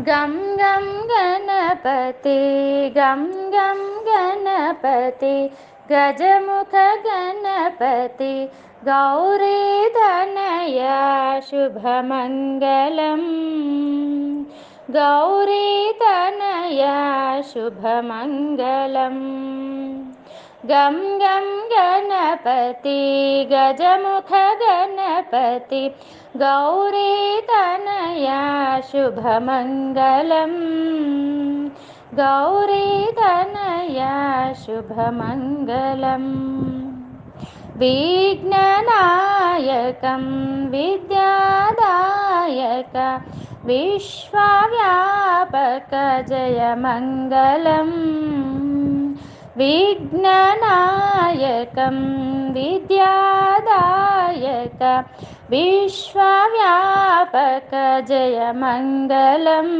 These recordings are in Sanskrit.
गं गं गणपति गं गं गणपति गजमुख गणपति गौरीधनया शुभमङ्गलम्। गौरीतनया शुभमङ्गलम् गं गं गणपति गजमुख गणपति गौरीतनया शुभमङ्गलम्। गौरीतनया शुभमङ्गलम्। विघ्ननायकं विद्यादायक विश्वव्यापकजयमङ्गलम् विघ्ननायकं विद्यादायक विश्वव्यापकजयमङ्गलम्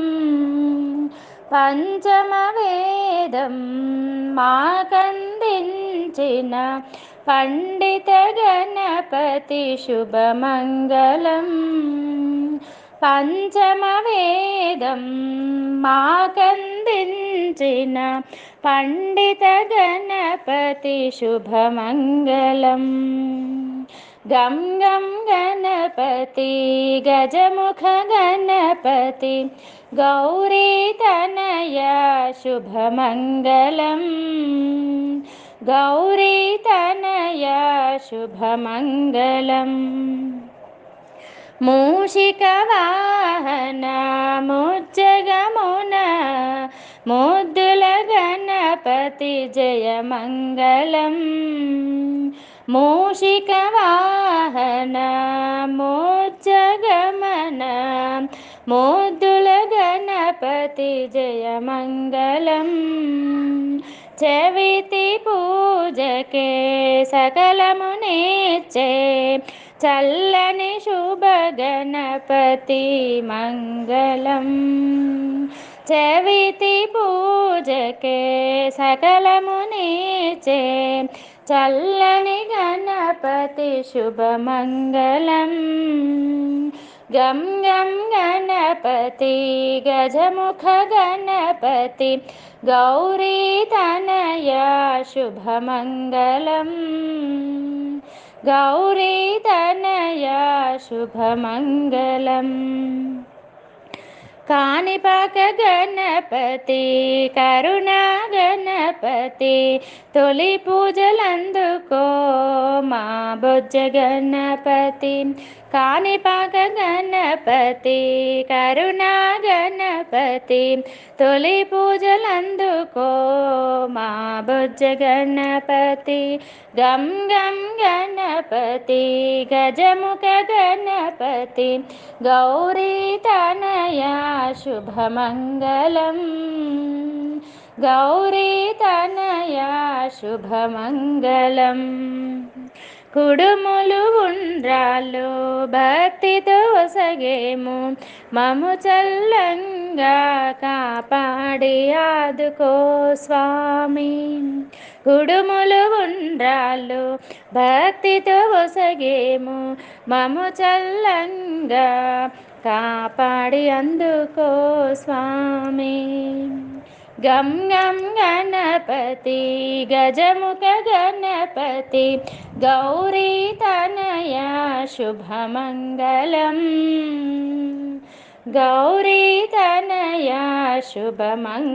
पञ्चमवेदं माकन्दिञ्चिन पण्डितगणपतिशुभमङ्गलम् पञ्चमवेदं माकन्दिञ्चिन पण्डितगणपतिशुभमङ्गलम् गं गं गणपति गजमुख गणपति गौरीतनया शुभमङ्गलम् गौरीतनया शुभमङ्गलम् मूषिकं वाहनमु जगमन मूद्लगणपति जय मङ्गलम् मूषिकं वाहनो जगमन मूदु लगणपति जय मङ्गलम् चवि पूजके सकलमुने चल्नि शुभगणपति मङ्गलं चविति पूजके सकलमुने चे चलनि गणपतिशुभमङ्गलं गङ्गं गणपति गजमुखगणपति गौरी तनया शुभ मङ्गलम् గౌరీతనయా శుభమంగళం. కాణిపాక గణపతి కరుణా గణపతి తొలి పూజలందుకో మా బొజ్జ గణపతి. కాణిపాక గణపతి కరుణా గణపతి తొలి పూజలందుకో మా బొజ్జ గణపతి గం గం గణపతి గజముఖ గణపతి గౌరీ తనయా शुभमङ्गलम् गौरीतनया शुभमङ्गलम् కుడుములు ఉండ్రాలు భక్తితో ఒసగేము. మము చల్లంగా కాపాడి ఆదుకో స్వామి. కుడుములు ఉండ్రాలు భక్తితో ఒసగేము. మము చల్లంగా కాపాడి అందుకో స్వామి. గం గం గణపతి గజముఖ గణపతి गौरी शुभमङ्गलम्। गौरीतनया शुभमङ्गलम्।